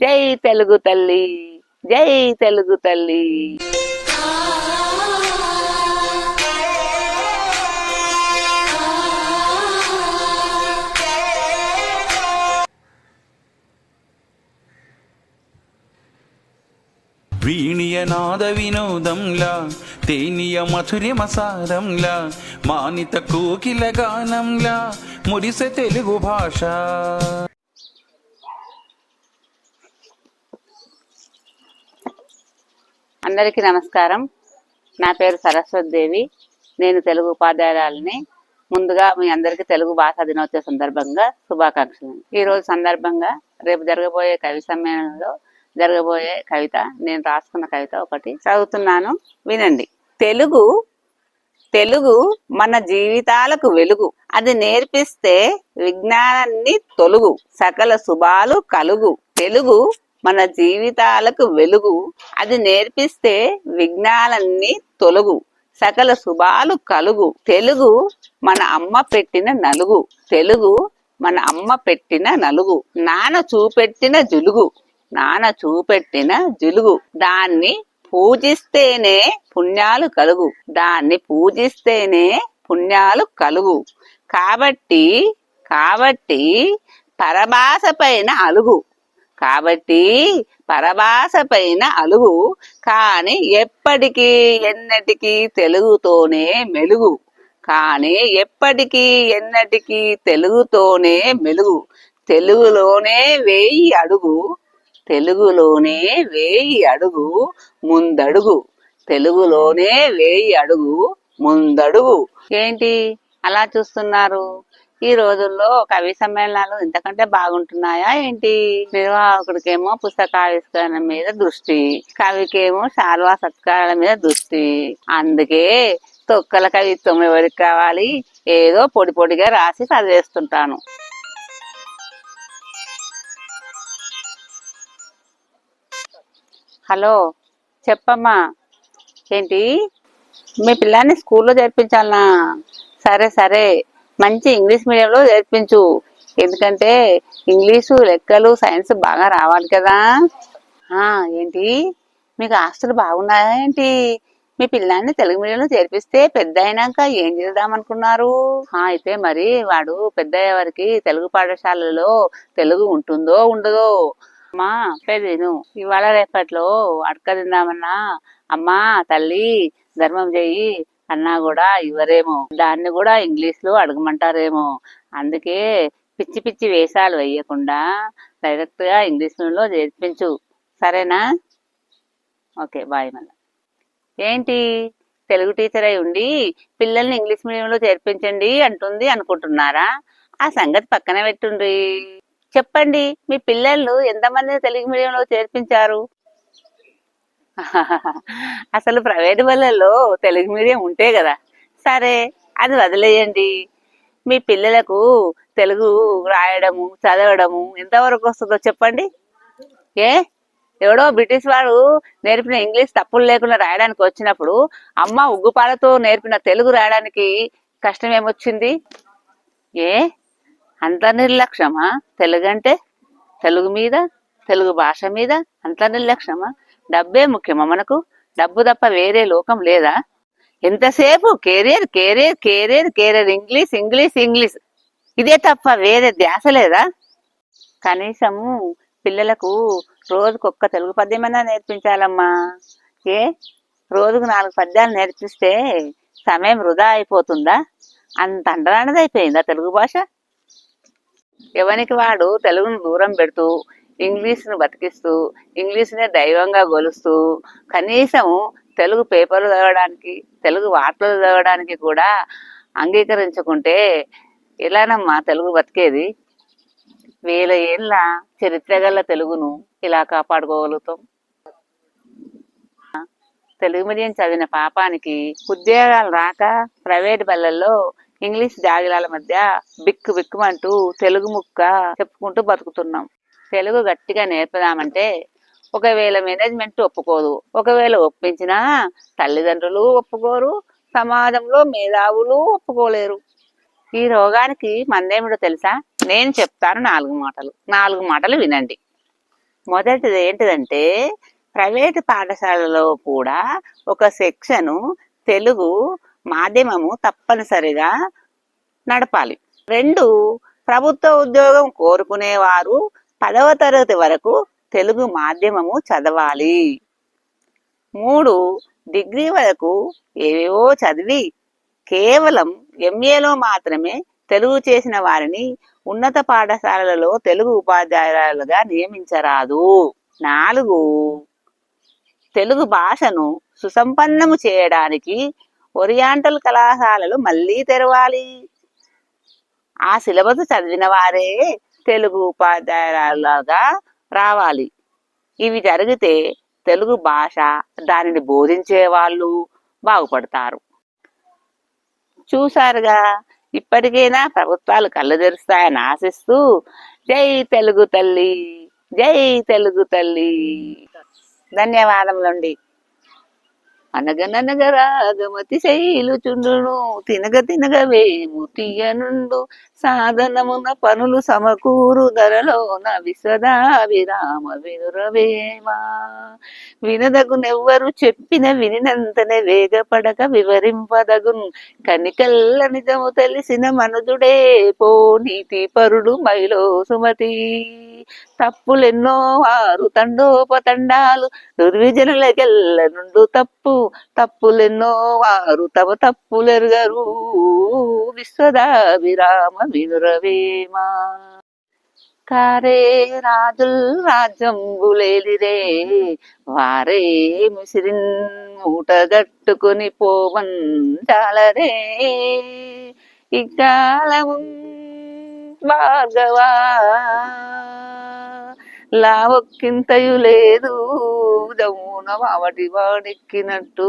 జై తెలుగు తల్లి జై తెలుగు తల్లి. వీణియ నాద వినోదంలా తేనియ మధురిమసారంలా మానిత కోకిల గానంలా మురిసె తెలుగు భాష. అందరికీ నమస్కారం. నా పేరు సరస్వతి దేవి నేను తెలుగు ఉపాధ్యాయురాలని. ముందుగా మీ అందరికీ తెలుగు భాషా దినోత్సవ సందర్భంగా శుభాకాంక్షలు. ఈరోజు సందర్భంగా రేపు జరగబోయే కవి సమ్మేళనంలో జరగబోయే కవిత నేను రాసుకున్న కవిత ఒకటి చదువుతున్నాను. వినండి. తెలుగు తెలుగు మన జీవితాలకు వెలుగు. అది నేర్పిస్తే విజ్ఞానాన్ని తొలుగు. సకల శుభాలు కలుగు. తెలుగు మన జీవితాలకు వెలుగు. అది నేర్పిస్తే విఘ్నాలన్నీ తొలుగు. సకల శుభాలు కలుగు. తెలుగు మన అమ్మ పెట్టిన నలుగు. తెలుగు మన అమ్మ పెట్టిన నలుగు. నాన్న చూపెట్టిన జులుగు. నాన్న చూపెట్టిన జులుగు. దాన్ని పూజిస్తేనే పుణ్యాలు కలుగు. దాన్ని పూజిస్తేనే పుణ్యాలు కలుగు. కాబట్టి కాబట్టి పరభాష పైన అలుగు. కాబట్టి పరభాష పైన అలుగు కాని ఎప్పటికీ ఎన్నటికీ తెలుగుతోనే మెలుగు. కానీ ఎప్పటికీ ఎన్నటికీ తెలుగుతోనే మెలుగు. తెలుగులోనే వేయి అడుగు తెలుగులోనే వేయి అడుగు ముందడుగు. తెలుగులోనే వేయి అడుగు ముందడుగు. ఏంటి? అలా చూస్తున్నారు. ఈ రోజుల్లో కవి సమ్మేళనాలు ఇంతకంటే బాగుంటున్నాయా ఏంటి? నిర్వాహకుడికేమో పుస్తకావిష్కరణ మీద దృష్టి కవికేమో శాల్వా సత్కారాల మీద దృష్టి. అందుకే తొక్కల కవిత్వం ఎవరికి కావాలి? ఏదో పొడి పొడిగా రాసి చదివేస్తుంటాను. హలో చెప్పమ్మా. ఏంటి? మీ పిల్లాన్ని స్కూల్లో చేర్పించాలనా? సరే సరే. మంచి ఇంగ్లీష్ మీడియంలో చేర్పించు ఎందుకంటే ఇంగ్లీషు లెక్కలు సైన్స్ బాగా రావాలి కదా. ఆ ఏంటి? మీకు ఆస్తులు బాగున్నాయా ఏంటి? మీ పిల్లాన్ని తెలుగు మీడియంలో చేర్పిస్తే పెద్ద అయినాక ఏం చేద్దాం అనుకున్నారు అయితే మరి వాడు పెద్ద అయ్యే తెలుగు పాఠశాలలో తెలుగు ఉంటుందో ఉండదో. అమ్మా పెద్దను ఇవాళ రేపట్లో అడక తిందామన్నా. అమ్మా తల్లి ధర్మం చేయి. అన్నా కూడా ఇవ్వరేమో. దాన్ని కూడా ఇంగ్లీష్లో అడగమంటారేమో. అందుకే పిచ్చి పిచ్చి వేషాలు వేయకుండా డైరెక్ట్గా ఇంగ్లీష్ మీడియంలో చేర్పించు సరేనా? ఓకే బాయ్ మళ్ళీ. ఏంటి? తెలుగు టీచర్ అయి ఉండి పిల్లల్ని ఇంగ్లీష్ మీడియంలో చేర్పించండి అంటుంది అనుకుంటున్నారా? ఆ సంగతి పక్కన పెట్టుండ్రి చెప్పండి మీ పిల్లలు ఎంతమంది తెలుగు మీడియంలో చేర్పించారు? అసలు ప్రైవేట్ వాళ్ళలో తెలుగు మీడియం ఉంటే కదా. సరే అది వదిలేయండి. మీ పిల్లలకు తెలుగు రాయడము చదవడము ఎంతవరకు వస్తుందో చెప్పండి. ఏ? ఎవడో బ్రిటిష్ వాడు నేర్పిన ఇంగ్లీష్ తప్పులు లేకుండా రాయడానికి వచ్చినప్పుడు అమ్మ ఉగ్గుపాలతో నేర్పిన తెలుగు రాయడానికి కష్టం ఏమొచ్చింది ఏ? అంత నిర్లక్ష్యమా? తెలుగు అంటే తెలుగు మీద తెలుగు భాష మీద అంత నిర్లక్ష్యమా? డబ్బే ముఖ్యమా? మనకు డబ్బు తప్ప వేరే లోకం లేదా? ఎంతసేపు? Career career career career English English English. ఇదే తప్ప వేరే ధ్యాస లేదా? కనీసము పిల్లలకు రోజుకొక్క తెలుగు పద్యమైనా నేర్పించాలమ్మా. ఏ? రోజుకు నాలుగు పద్యాలు నేర్పిస్తే సమయం వృధా అయిపోతుందా? అంత అండరానిది అయిపోయిందా తెలుగు భాష? ఎవనికి వాడు తెలుగును దూరం పెడుతూ ఇంగ్లీష్ను బతికిస్తూ ఇంగ్లీష్నే దైవంగా గొలుస్తూ కనీసం తెలుగు పేపర్లు చదవడానికి తెలుగు వార్తలు చదవడానికి కూడా అంగీకరించుకుంటే ఎలానమ్మా తెలుగు బతికేది? వేల ఏళ్ళ చరిత్ర గల తెలుగును ఇలా కాపాడుకోగలుగుతాం. తెలుగు మీడియం చదివిన పాపానికి ఉద్యోగాలు రాక ప్రైవేట్ బళ్ళల్లో ఇంగ్లీష్ జాగిలాల మధ్య బిక్కు బిక్కుమంటూ తెలుగు ముక్క చెప్పుకుంటూ బతుకుతున్నాం. తెలుగు గట్టిగా నేర్పదామంటే ఒకవేళ మేనేజ్మెంట్ ఒప్పుకోదు. ఒకవేళ ఒప్పించినా తల్లిదండ్రులు ఒప్పుకోరు సమాజంలో మేధావులు ఒప్పుకోలేరు. ఈ రోగానికి మందేమిటో తెలుసా? నేను చెప్తాను నాలుగు మాటలు. నాలుగు మాటలు వినండి. మొదటిది ఏంటిదంటే ప్రైవేటు పాఠశాలలో కూడా ఒక సెక్షను తెలుగు మాధ్యమము తప్పనిసరిగా నడపాలి. రెండు ప్రభుత్వ ఉద్యోగం కోరుకునేవారు పదవ తరగతి వరకు తెలుగు మాధ్యమము చదవాలి. మూడు డిగ్రీ వరకు ఏవేవో చదివి కేవలం ఎంఏలో మాత్రమే తెలుగు చేసిన వారిని ఉన్నత పాఠశాలలలో తెలుగు ఉపాధ్యాయులుగా నియమించరాదు. నాలుగు తెలుగు భాషను సుసంపన్నము చేయడానికి ఒరియాంటల్ కళాశాలలు మళ్ళీ తెరవాలి. ఆ సిలబస్ చదివిన వారే తెలుగు ఉపాధ్యాయులుగా రావాలి. ఇవి జరిగితే తెలుగు భాష దానిని బోధించే వాళ్ళు బాగుపడతారు. చూసారుగా ఇప్పటికైనా ప్రభుత్వాలు కళ్ళు తెరుస్తాయని ఆశిస్తూ జై తెలుగు తల్లి జై తెలుగు తల్లి. ధన్యవాదములండి. అనగననగ రాగమతి శైలుచుండును తినగ తినగ వేము తీయనుండు. సాధనమున పనులు సమకూరు ధరలోన విశ్వదాభిరామ వినురవేమా వినదగునెవ్వరు చెప్పిన వినినంతనే వేగపడక వివరింపదగున్. కనికల్ల నిజము తెలిసిన మనుజుడే పో నీతి పరుడు మైలో సుమతి తప్పులెన్నో వారు తండోపతండాలు దుర్విజనులకెల్ల నుండు తప్పు తప్పులెన్నో వారు తమ తప్పులెరుగరు. విశ్వదాభిరామ వినురవేమా? కారే రాజుల్ రాజ్యం గులేలిరే వారే ముసిరిన్ మూటగట్టుకుని పోవన్ చాలరే ఇకాలము లావక్కింతయు లావొక్కింతయు లేదు. జమున మావటి వాడెక్కినట్టు.